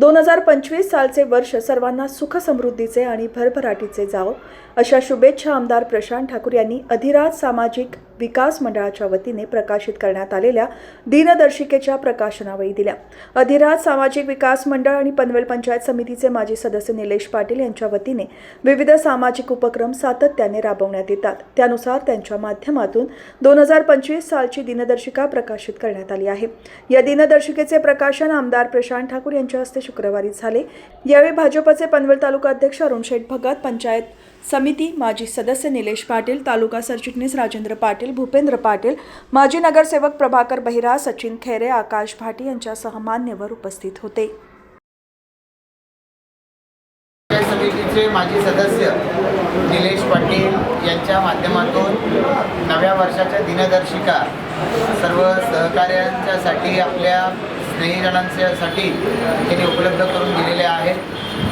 दोन हजार पंचवीस सालचे वर्ष सर्वांना सुख समृद्धीचे आणि भरभराटीचे जावो. अशा शुभेच्छा आमदार प्रशांत ठाकूर यांनी अधिराज सामाजिक विकास मंडळाच्या वतीने प्रकाशित करण्यात आलेल्या दिनदर्शिकेच्या प्रकाशनावेळी दिल्या. अधिराज सामाजिक विकास मंडळ आणि पनवेल पंचायत समितीचे माजी सदस्य निलेश पाटील यांच्या वतीने विविध सामाजिक उपक्रम सातत्याने राबवण्यात येतात. त्यानुसार त्यांच्या माध्यमातून दोन हजार पंचवीस सालची दिनदर्शिका प्रकाशित करण्यात आली आहे. या दिनदर्शिकेचे प्रकाशन आमदार प्रशांत ठाकूर यांच्या हस्ते शुक्रवारी झाले. यावेळी भाजपचे पनवेल तालुका अध्यक्ष अरुण शेठ भगत पंचायत समिती माजी सदस्य निलेश पाटील तालुका सरचिटणीस राजेंद्र पाटील भूपेंद्र पाटील माजी नगरसेवक प्रभाकर बहिरा सचिन खैरे आकाश भाटी यांच्यासह मान्यवर उपस्थित होते. समितीचे माजी सदस्य निलेश पाटील यांच्या माध्यमातून नव्या वर्षाच्या दिनदर्शिका सर्व सहकार्यांच्यासाठी आपल्या स्नेहीजनांच्यासाठी त्यांनी उपलब्ध करून दिली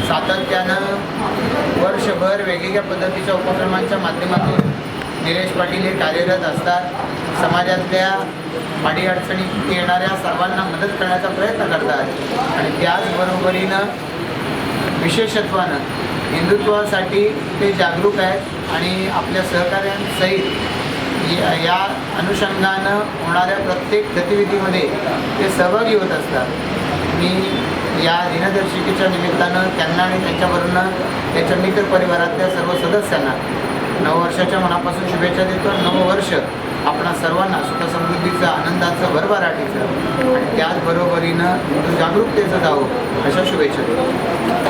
सातत्यानं वर्षभर वेगवेगळ्या पद्धतीच्या उपक्रमांच्या माध्यमातून निलेश पाटील हे कार्यरत असतात. समाजातल्या अडीअडचणीत येणाऱ्या सर्वांना मदत करण्याचा प्रयत्न करतात. आणि त्याचबरोबरीनं विशेषत्वानं हिंदुत्वासाठी ते जागरूक आहेत आणि आपल्या सहकाऱ्यांसहित या या अनुषंगानं होणाऱ्या प्रत्येक गतिविधीमध्ये ते सहभागी होत असतात. मी या दिनदर्शिकेच्या निमित्तानं त्यांना आणि त्यांच्यावरनं त्यांच्या मित्र परिवारातल्या सर्व सदस्यांना नववर्षाच्या मनापासून शुभेच्छा देतो. नववर्ष आपणा सर्वांना सुखसमृद्धीचं आनंदाचं भरभराटीचं आणि त्याचबरोबरीनं हिंदू जागरूकतेचं जावं अशा शुभेच्छा देतो.